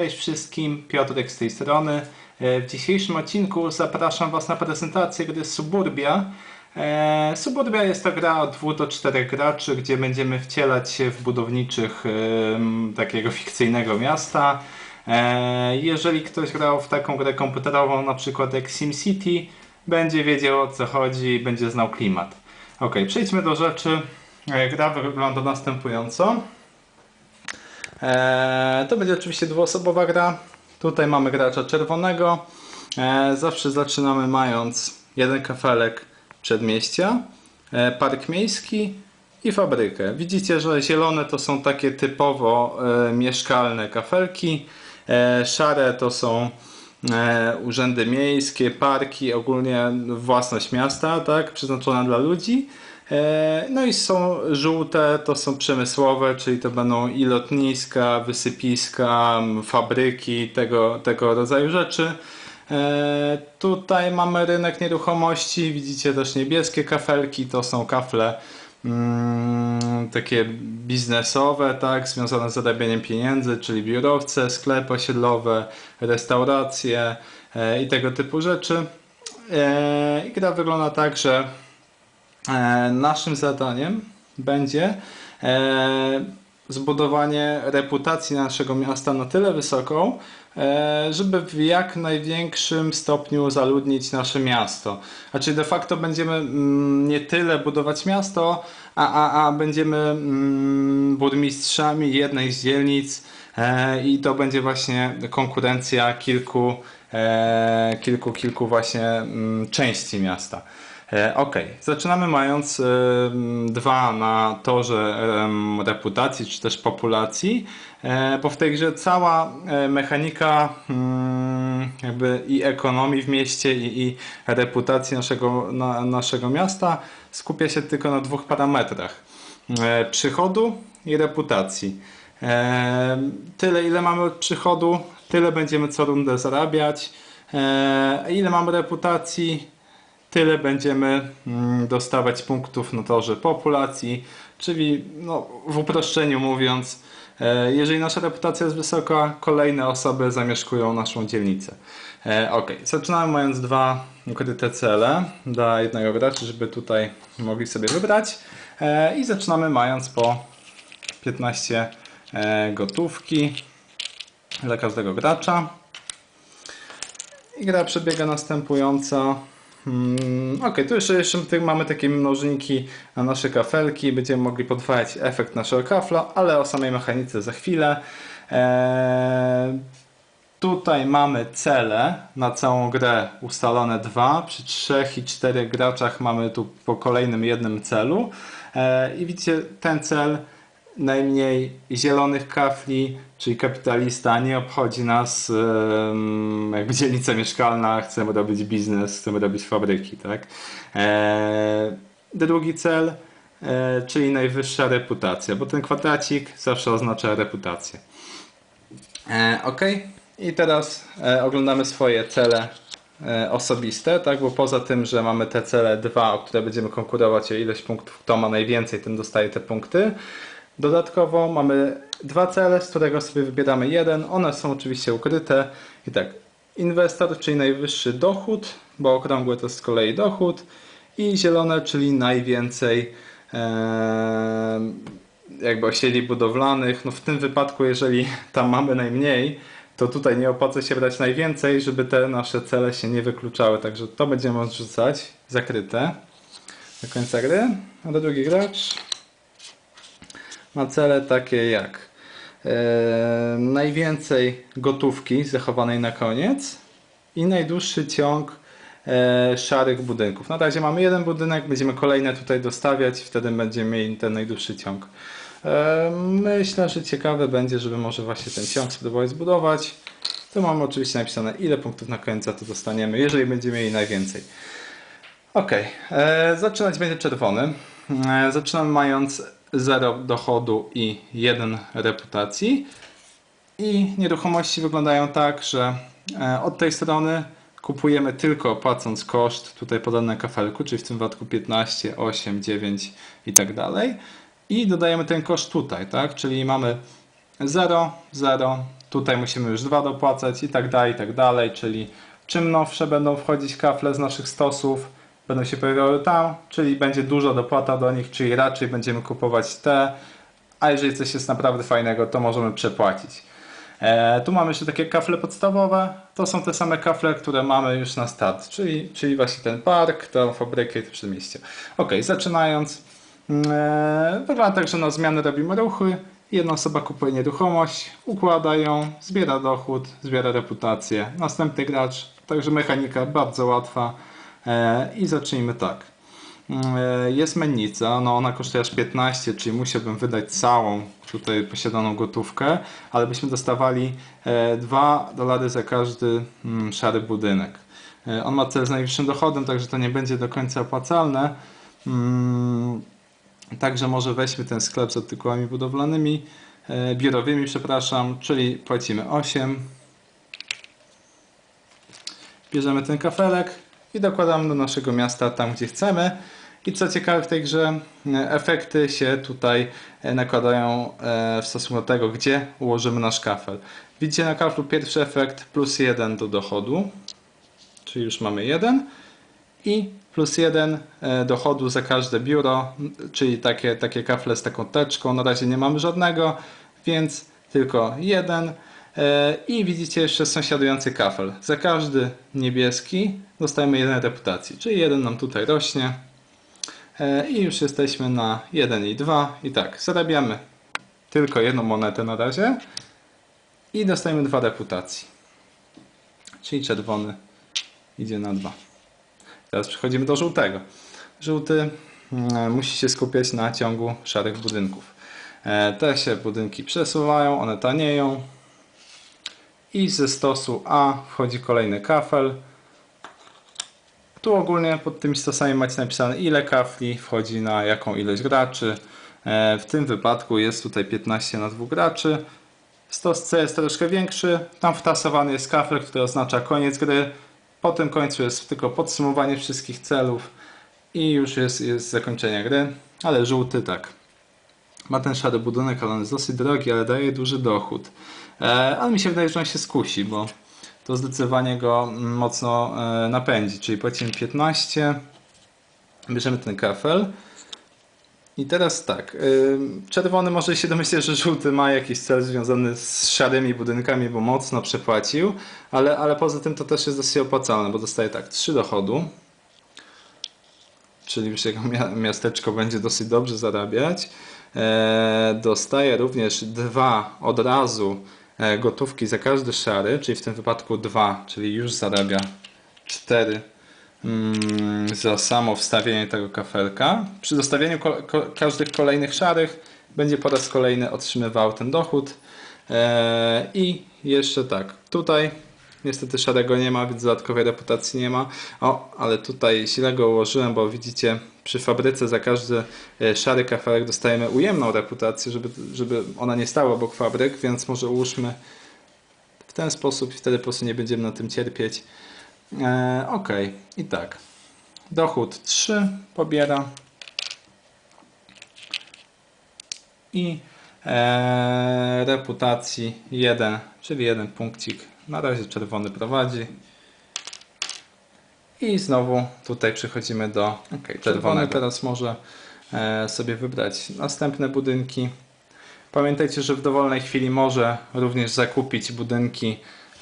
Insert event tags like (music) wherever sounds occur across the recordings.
Cześć wszystkim, Piotrek z tej strony. E, W dzisiejszym odcinku zapraszam Was na prezentację gry Suburbia. E, Suburbia jest to gra od 2 do 4 graczy, gdzie będziemy wcielać się w budowniczych takiego fikcyjnego miasta. E, Jeżeli ktoś grał w taką grę komputerową, na przykład jak SimCity, będzie wiedział o co chodzi i będzie znał klimat. Ok, przejdźmy do rzeczy. Gra wygląda następująco. Eee, to będzie oczywiście dwuosobowa gra. Tutaj mamy gracza czerwonego. Eee, zawsze zaczynamy mając jeden kafelek przedmieścia, e, park miejski i fabrykę. Widzicie, że zielone to są takie typowo mieszkalne kafelki. Szare to są urzędy miejskie, parki, ogólnie własność miasta, tak, przeznaczona dla ludzi. E, No i są żółte, to są przemysłowe, czyli to będą i lotniska, wysypiska, fabryki, tego, tego rodzaju rzeczy. E, Tutaj mamy rynek nieruchomości, widzicie też niebieskie kafelki, to są kafle mm, takie biznesowe, tak, związane z zarabianiem pieniędzy, czyli biurowce, sklepy osiedlowe, restauracje e, i tego typu rzeczy. I gra wygląda tak, że naszym zadaniem będzie e, zbudowanie reputacji naszego miasta na tyle wysoką, e, żeby w jak największym stopniu zaludnić nasze miasto. Znaczy de facto będziemy mm, nie tyle budować miasto, a, a, a będziemy mm, burmistrzami jednej z dzielnic e, i to będzie właśnie konkurencja kilku, e, kilku, kilku właśnie mm, części miasta. E, Ok, zaczynamy mając em, dwa na torze reputacji czy też populacji, e, bo w tej grze cała e, mechanika mm, jakby i ekonomii w mieście i, i reputacji naszego, na, naszego miasta skupia się tylko na dwóch parametrach. E, Przychodu i reputacji. E, Tyle ile mamy od przychodu, tyle będziemy co rundę zarabiać. E, Ile mamy reputacji, tyle będziemy mm, dostawać punktów na torze populacji, czyli no, w uproszczeniu mówiąc, e, jeżeli nasza reputacja jest wysoka, kolejne osoby zamieszkują naszą dzielnicę. E, ok, zaczynamy mając dwa ukryte cele dla jednego gracza, żeby tutaj mogli sobie wybrać e, i zaczynamy mając po 15 e, gotówki dla każdego gracza. I gra przebiega następująco. Hmm, ok, tu jeszcze, jeszcze mamy takie mnożniki na nasze kafelki. Będziemy mogli podwajać efekt naszego kafla, ale o samej mechanice za chwilę. Eee, tutaj mamy cele na całą grę ustalone dwa. Przy trzech i czterech graczach mamy tu po kolejnym jednym celu. Eee, I widzicie, ten cel najmniej zielonych kafli, czyli kapitalista, nie obchodzi nas jakby dzielnica mieszkalna, chcemy robić biznes, chcemy robić fabryki, tak? E, drugi cel, e, czyli najwyższa reputacja, bo ten kwadracik zawsze oznacza reputację. E, ok, i teraz oglądamy swoje cele osobiste, tak? Bo poza tym, że mamy te cele dwa, o które będziemy konkurować o ilość punktów, kto ma najwięcej, ten dostaje te punkty. Dodatkowo mamy dwa cele, z którego sobie wybieramy jeden. One są oczywiście ukryte. I tak, inwestor, czyli najwyższy dochód, bo okrągły to z kolei dochód. I zielone, czyli najwięcej em, jakby osiedli budowlanych. No w tym wypadku, jeżeli (laughs) tam mamy najmniej, to tutaj nie opłaca się brać najwięcej, żeby te nasze cele się nie wykluczały. Także to będziemy odrzucać, zakryte do końca gry. A do drugi gracz ma cele takie jak e, najwięcej gotówki zachowanej na koniec i najdłuższy ciąg e, szarych budynków. Na razie mamy jeden budynek, będziemy kolejne tutaj dostawiać, wtedy będziemy mieli ten najdłuższy ciąg. E, myślę, że ciekawe będzie, żeby może właśnie ten ciąg spróbować zbudować. Tu mamy oczywiście napisane ile punktów na końca to dostaniemy, jeżeli będziemy mieli najwięcej. Ok, zaczynać będzie czerwony. Zaczynamy mając 0 dochodu i 1 reputacji. I nieruchomości wyglądają tak, że e, od tej strony kupujemy tylko płacąc koszt tutaj podany na kafelku, czyli w tym wypadku 15, 8, 9 i tak dalej. I dodajemy ten koszt tutaj, tak? Czyli mamy 0, 0. Tutaj musimy już 2 dopłacać i tak dalej, i tak dalej. Czyli czym nowsze będą wchodzić kafle z naszych stosów, będą się pojawiały tam, czyli będzie duża dopłata do nich, czyli raczej będziemy kupować te, a jeżeli coś jest naprawdę fajnego, to możemy przepłacić. E, tu mamy jeszcze takie kafle podstawowe. To są te same kafle, które mamy już na start, czyli, czyli właśnie ten park, tą fabrykę i to przedmieście. Ok, zaczynając. E, wygląda tak, że na zmiany robimy ruchy. Jedna osoba kupuje nieruchomość, układa ją, zbiera dochód, zbiera reputację. Następny gracz, także mechanika bardzo łatwa. E, I zacznijmy tak. E, Jest mennica, no ona kosztuje aż 15, czyli musiałbym wydać całą tutaj posiadaną gotówkę, ale byśmy dostawali e, 2 dolary za każdy mm, szary budynek. E, On ma cel z najwyższym dochodem, także to nie będzie do końca opłacalne. Mm, Także może weźmy ten sklep z artykułami budowlanymi, e, biurowymi, przepraszam, czyli płacimy 8. Bierzemy ten kafelek i dokładamy do naszego miasta tam, gdzie chcemy. I co ciekawe w tej grze, efekty się tutaj e, nakładają e, w stosunku do tego, gdzie ułożymy nasz kafel. Widzicie na kaflu pierwszy efekt plus 1 do dochodu, czyli już mamy 1 i plus 1 e, dochodu za każde biuro, czyli takie, takie kafle z taką teczką. Na razie nie mamy żadnego, więc tylko 1. I widzicie jeszcze sąsiadujący kafel. Za każdy niebieski dostajemy jeden reputacji, czyli jeden nam tutaj rośnie. E, I już jesteśmy na 1 i 2. I tak, zarabiamy tylko jedną monetę na razie i dostajemy dwa reputacji. Czyli czerwony idzie na 2. Teraz przechodzimy do żółtego. Żółty mm, musi się skupiać na ciągu szarych budynków. E, Te się budynki przesuwają, one tanieją. I ze stosu A wchodzi kolejny kafel. Tu ogólnie pod tymi stosami macie napisane ile kafli wchodzi na jaką ilość graczy. E, W tym wypadku jest tutaj 15 na dwóch graczy. Stos C jest troszkę większy. Tam wtasowany jest kafel, który oznacza koniec gry. Po tym końcu jest tylko podsumowanie wszystkich celów i już jest, jest zakończenie gry. Ale żółty tak. Ma ten szary budynek, ale on jest dosyć drogi, ale daje duży dochód. E, ale mi się wydaje, że on się skusi, bo to zdecydowanie go mm, mocno e, napędzi. Czyli płacimy 15, bierzemy ten kafel. I teraz tak, y, czerwony może się domyśleć, że żółty ma jakiś cel związany z szarymi budynkami, bo mocno przepłacił, ale, ale poza tym to też jest dosyć opłacalne, bo dostaje tak 3 dochodu, czyli już jego mia- miasteczko będzie dosyć dobrze zarabiać. E, dostaje również dwa od razu e, gotówki za każdy szary, czyli w tym wypadku dwa, czyli już zarabia 4 mm, za samo wstawienie tego kafelka. Przy dostawieniu ko- ko- każdych kolejnych szarych będzie po raz kolejny otrzymywał ten dochód. E, I jeszcze tak, tutaj niestety szarego nie ma, więc dodatkowej reputacji nie ma. O, ale tutaj źle go ułożyłem, bo widzicie, przy fabryce za każdy e, szary kafelek dostajemy ujemną reputację, żeby, żeby ona nie stała obok fabryk, więc może ułóżmy w ten sposób i wtedy po prostu nie będziemy na tym cierpieć. E, ok, i tak. Dochód 3 pobiera. I e, reputacji 1, czyli jeden punkcik. Na razie czerwony prowadzi. I znowu tutaj przechodzimy do okay, czerwony. Teraz może e, sobie wybrać następne budynki. Pamiętajcie, że w dowolnej chwili może również zakupić budynki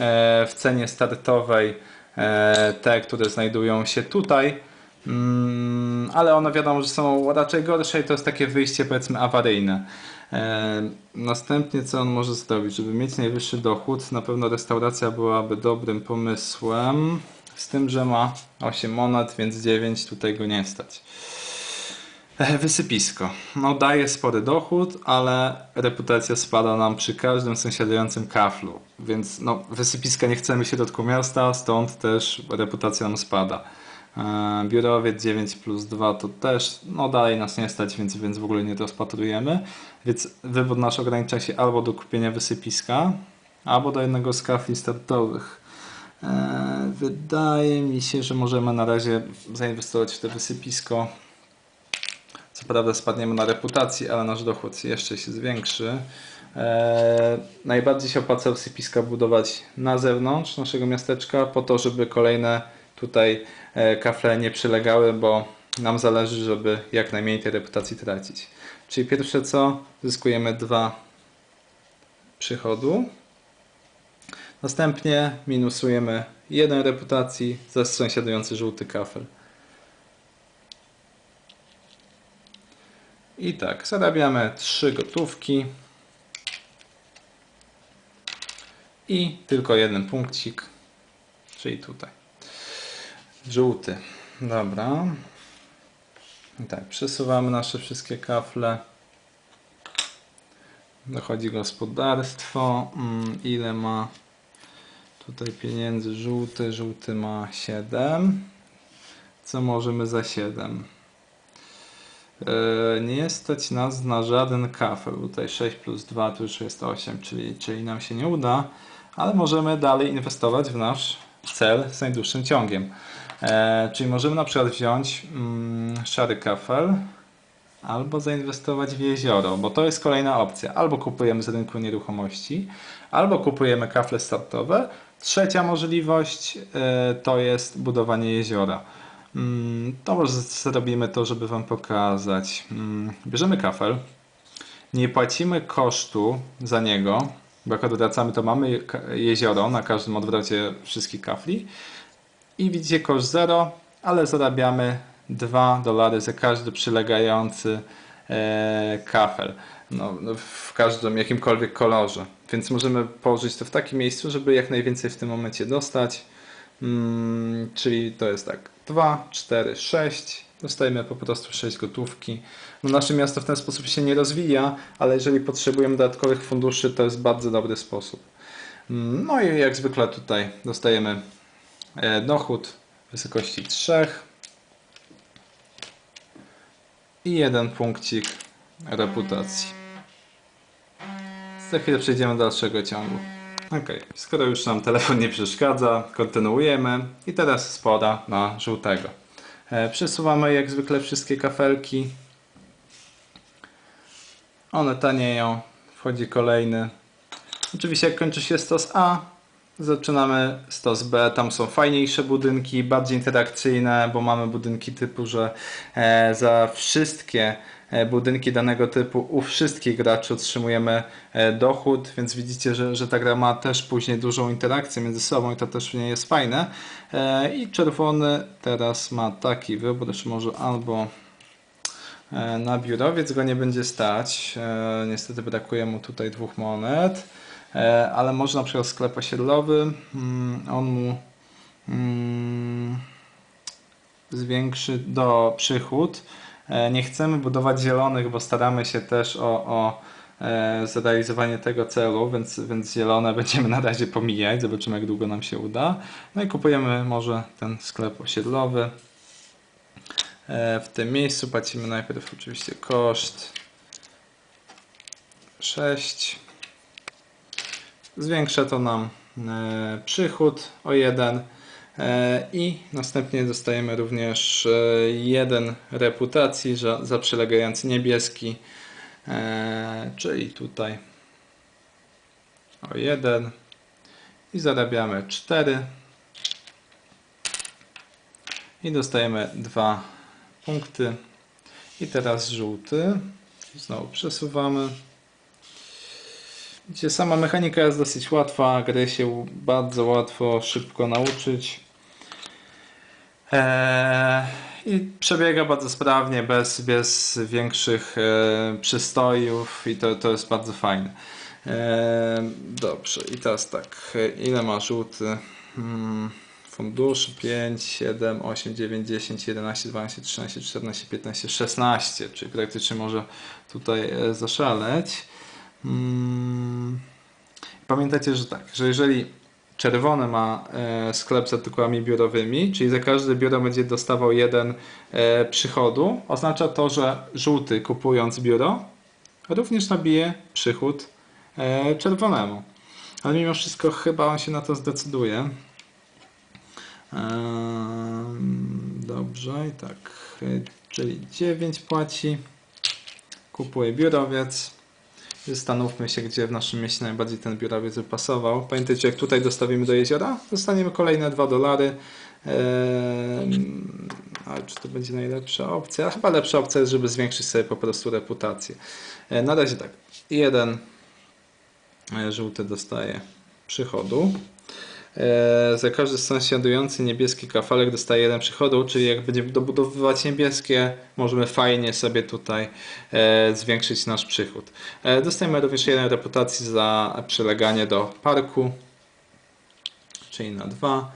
e, w cenie startowej, e, te, które znajdują się tutaj. Mm, ale one wiadomo, że są raczej gorsze i to jest takie wyjście powiedzmy awaryjne. E, następnie co on może zrobić? Żeby mieć najwyższy dochód, na pewno restauracja byłaby dobrym pomysłem. Z tym, że ma 8 monet, więc 9 tutaj go nie stać. E, Wysypisko. No daje spory dochód, ale reputacja spada nam przy każdym sąsiadującym kaflu. Więc no, wysypiska nie chcemy w środku miasta, stąd też reputacja nam spada. E, Biurowiec 9 plus 2 to też, no dalej nas nie stać, więc, więc w ogóle nie rozpatrujemy. Więc wybór nasz ogranicza się albo do kupienia wysypiska, albo do jednego z kafli startowych. E, Wydaje mi się, że możemy na razie zainwestować w to wysypisko. Co prawda spadniemy na reputacji, ale nasz dochód jeszcze się zwiększy. E, najbardziej się opłaca sypiska budować na zewnątrz naszego miasteczka, po to, żeby kolejne tutaj kafle nie przylegały, bo nam zależy, żeby jak najmniej tej reputacji tracić. Czyli pierwsze co, zyskujemy dwa przychodu. Następnie minusujemy jeden reputacji za sąsiadujący żółty kafel. I tak, zarabiamy trzy gotówki. I tylko jeden punkcik, czyli tutaj. Żółty. Dobra. I tak, przesuwamy nasze wszystkie kafle. Dochodzi gospodarstwo. Mm, ile ma tutaj pieniędzy? Żółty. Żółty ma 7. Co możemy za 7? Yy, nie stać nas na żaden kafel. Tutaj 6 plus 2 to już jest 8, czyli, czyli nam się nie uda, ale możemy dalej inwestować w nasz cel z najdłuższym ciągiem. E, czyli możemy na przykład wziąć mm, szary kafel albo zainwestować w jezioro, bo to jest kolejna opcja. Albo kupujemy z rynku nieruchomości, albo kupujemy kafle startowe. Trzecia możliwość e, to jest budowanie jeziora. Mm, To może zrobimy to, żeby Wam pokazać. Mm, Bierzemy kafel, nie płacimy kosztu za niego, bo jak odwracamy, to mamy jezioro na każdym odwrocie wszystkich kafli. I widzicie koszt 0, ale zarabiamy 2 dolary za każdy przylegający e, kafel. No, no, w każdym jakimkolwiek kolorze. Więc możemy położyć to w takim miejscu, żeby jak najwięcej w tym momencie dostać. Mm, czyli to jest tak 2, 4, 6. Dostajemy po prostu 6 gotówki. No, nasze miasto w ten sposób się nie rozwija, ale jeżeli potrzebujemy dodatkowych funduszy, to jest bardzo dobry sposób. Mm, No i jak zwykle tutaj dostajemy dochód w wysokości 3 i jeden punkcik reputacji. Za chwilę przejdziemy do dalszego ciągu. Ok, skoro już nam telefon nie przeszkadza, kontynuujemy i teraz spora na żółtego. E, przesuwamy jak zwykle wszystkie kafelki. One tanieją. Wchodzi kolejny. Oczywiście jak kończy się stos A, zaczynamy stos B. Tam są fajniejsze budynki, bardziej interakcyjne, bo mamy budynki typu, że e, za wszystkie e, budynki danego typu u wszystkich graczy otrzymujemy e, dochód, więc widzicie, że, że ta gra ma też później dużą interakcję między sobą i to też nie jest fajne. I czerwony teraz ma taki wybór, że może albo Na biurowiec go nie będzie stać. Niestety brakuje mu tutaj dwóch monet. E, Ale może na przykład sklep osiedlowy. mm, On mu mm, zwiększy do przychód. E, Nie chcemy budować zielonych, bo staramy się też o, o e, zrealizowanie tego celu, więc, więc zielone (laughs) będziemy na razie pomijać. Zobaczymy, jak długo nam się uda. No i kupujemy może ten sklep osiedlowy. W tym miejscu płacimy najpierw oczywiście koszt 6. Zwiększa to nam e, przychód o 1 i następnie dostajemy również 1 reputacji za, za przylegający niebieski, e, czyli tutaj o 1 i zarabiamy 4 i dostajemy 2 punkty. I teraz żółty. Znowu przesuwamy. Widzicie, sama mechanika jest dosyć łatwa, gry się bardzo łatwo, szybko nauczyć. Eee, I przebiega bardzo sprawnie, bez, bez większych e, przystojów i to, to jest bardzo fajne. Eee, dobrze, i teraz tak, ile ma żółty? Hmm, funduszy 5, 7, 8, 9, 10, 11, 12, 13, 14, 15, 16, czyli praktycznie może tutaj e, zaszaleć. Mm. Pamiętajcie, że tak, że jeżeli czerwony ma e, sklep z artykułami biurowymi, czyli za każde biuro będzie dostawał jeden e, przychodu, oznacza to, że żółty kupując biuro również nabije przychód e, czerwonemu. Ale mimo wszystko chyba on się na to zdecyduje. Dobrze, i tak, czyli 9 płaci, kupuje biurowiec Zastanówmy się, gdzie w naszym mieście najbardziej ten biurowiec by pasował. Pamiętajcie, jak tutaj dostawimy do jeziora, dostaniemy kolejne 2 dolary. Eee, ale czy to będzie najlepsza opcja? Chyba lepsza opcja jest, żeby zwiększyć sobie po prostu reputację. E, na razie tak. Jeden e, żółty dostaje przychodu. E, za każdy sąsiadujący niebieski kafelek dostaje jeden przychodu, czyli jak będziemy dobudowywać niebieskie, możemy fajnie sobie tutaj e, zwiększyć nasz przychód. E, dostajemy również jeden reputacji za przyleganie do parku, czyli na dwa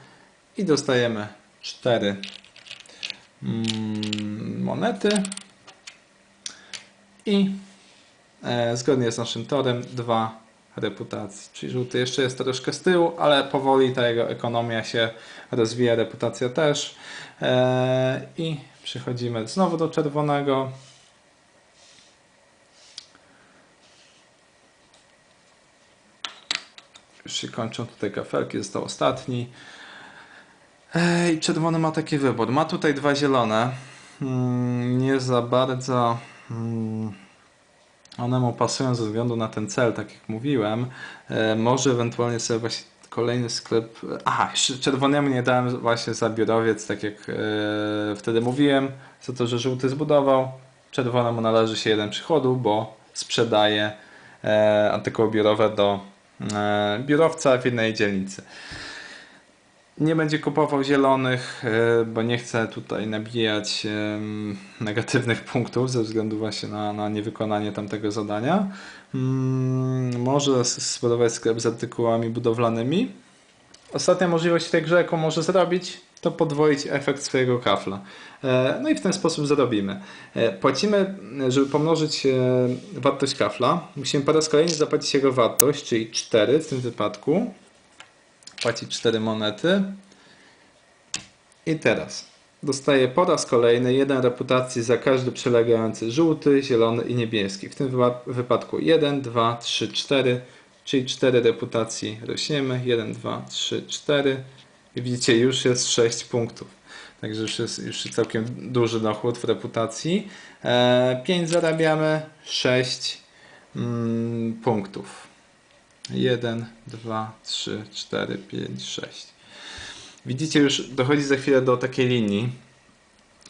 i dostajemy cztery mm, monety i zgodnie z naszym torem dwa reputacji. Czyli żółty jeszcze jest troszkę z tyłu, ale powoli ta jego ekonomia się rozwija, reputacja też. E, I przechodzimy znowu do czerwonego. Już się kończą tutaj kafelki, został ostatni. E, I czerwony ma taki wybór. Ma tutaj dwa zielone. Mm, Nie za bardzo. One mu pasują ze względu na ten cel, tak jak mówiłem. E, może ewentualnie sobie właśnie kolejny sklep. Aha, jeszcze czerwonemu nie dałem właśnie za biurowiec, tak jak e, wtedy mówiłem, za to, że żółty zbudował. Czerwonemu należy się jeden przychodu, bo sprzedaje e, artykuły biurowe do e, biurowca w jednej dzielnicy. Nie będzie kupował zielonych, e, bo nie chce tutaj nabijać negatywnych punktów ze względu właśnie na, na niewykonanie tamtego zadania. Mm, Może zbudować sklep z artykułami budowlanymi. Ostatnia możliwość w tej grze, jaką może zrobić, to podwoić efekt swojego kafla. E, No i w ten sposób zarobimy. E, Płacimy, żeby pomnożyć wartość kafla, musimy po raz kolejny zapłacić jego wartość, czyli 4 w tym wypadku płacić 4 monety. I teraz dostaję po raz kolejny jeden reputacji za każdy przylegający żółty, zielony i niebieski. W tym wypa- wypadku 1, 2, 3, 4, czyli 4 reputacji rośniemy. 1, 2, 3, 4. I widzicie, już jest 6 punktów. Także już jest już całkiem duży dochód w reputacji. E, 5 zarabiamy, 6 mm, punktów. 1, 2, 3, 4, 5, 6. Widzicie, już dochodzi za chwilę do takiej linii.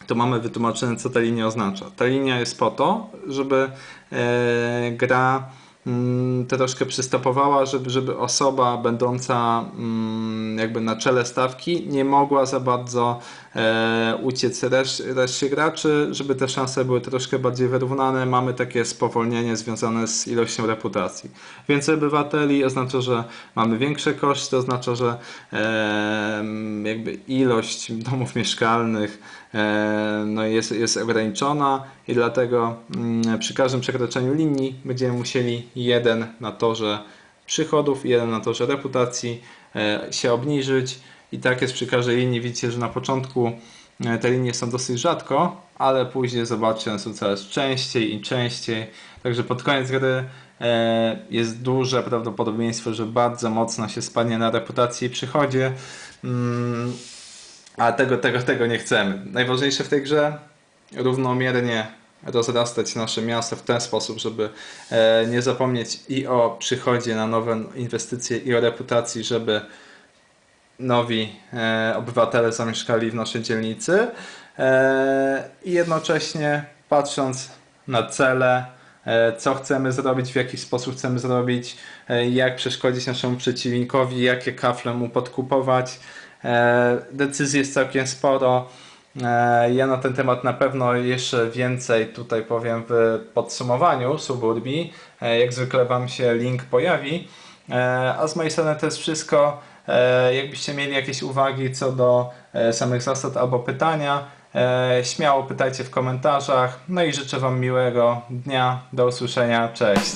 To mamy wytłumaczone, co ta linia oznacza. Ta linia jest po to, żeby e, gra mm, troszkę przystopowała, żeby, żeby osoba będąca mm, jakby na czele stawki nie mogła za bardzo uciec resz, reszcie graczy, żeby te szanse były troszkę bardziej wyrównane. Mamy takie spowolnienie związane z ilością reputacji. Więcej obywateli oznacza, że mamy większe koszty, oznacza, że e, jakby ilość domów mieszkalnych e, no jest, jest ograniczona i dlatego mm, przy każdym przekroczeniu linii będziemy musieli jeden na torze przychodów jeden na torze reputacji e, się obniżyć i tak jest przy każdej linii. Widzicie, że na początku e, te linie są dosyć rzadko, ale później zobaczcie, one są coraz częściej i częściej. Także pod koniec gry e, jest duże prawdopodobieństwo, że bardzo mocno się spadnie na reputacji i przychodzie. Mm, a tego, tego, tego nie chcemy. Najważniejsze w tej grze równomiernie rozrastać nasze miasto w ten sposób, żeby e, nie zapomnieć i o przychodzie na nowe inwestycje, i o reputacji, żeby nowi e, obywatele zamieszkali w naszej dzielnicy e, i jednocześnie patrząc na cele, e, co chcemy zrobić, w jaki sposób chcemy zrobić, e, jak przeszkodzić naszemu przeciwnikowi, jakie kafle mu podkupować. E, Decyzji jest całkiem sporo. E, Ja na ten temat na pewno jeszcze więcej tutaj powiem w podsumowaniu Suburbii. E, Jak zwykle Wam się link pojawi. E, A z mojej strony to jest wszystko. E, Jakbyście mieli jakieś uwagi co do e, samych zasad albo pytania, e, śmiało pytajcie w komentarzach. No i życzę Wam miłego dnia. Do usłyszenia. Cześć.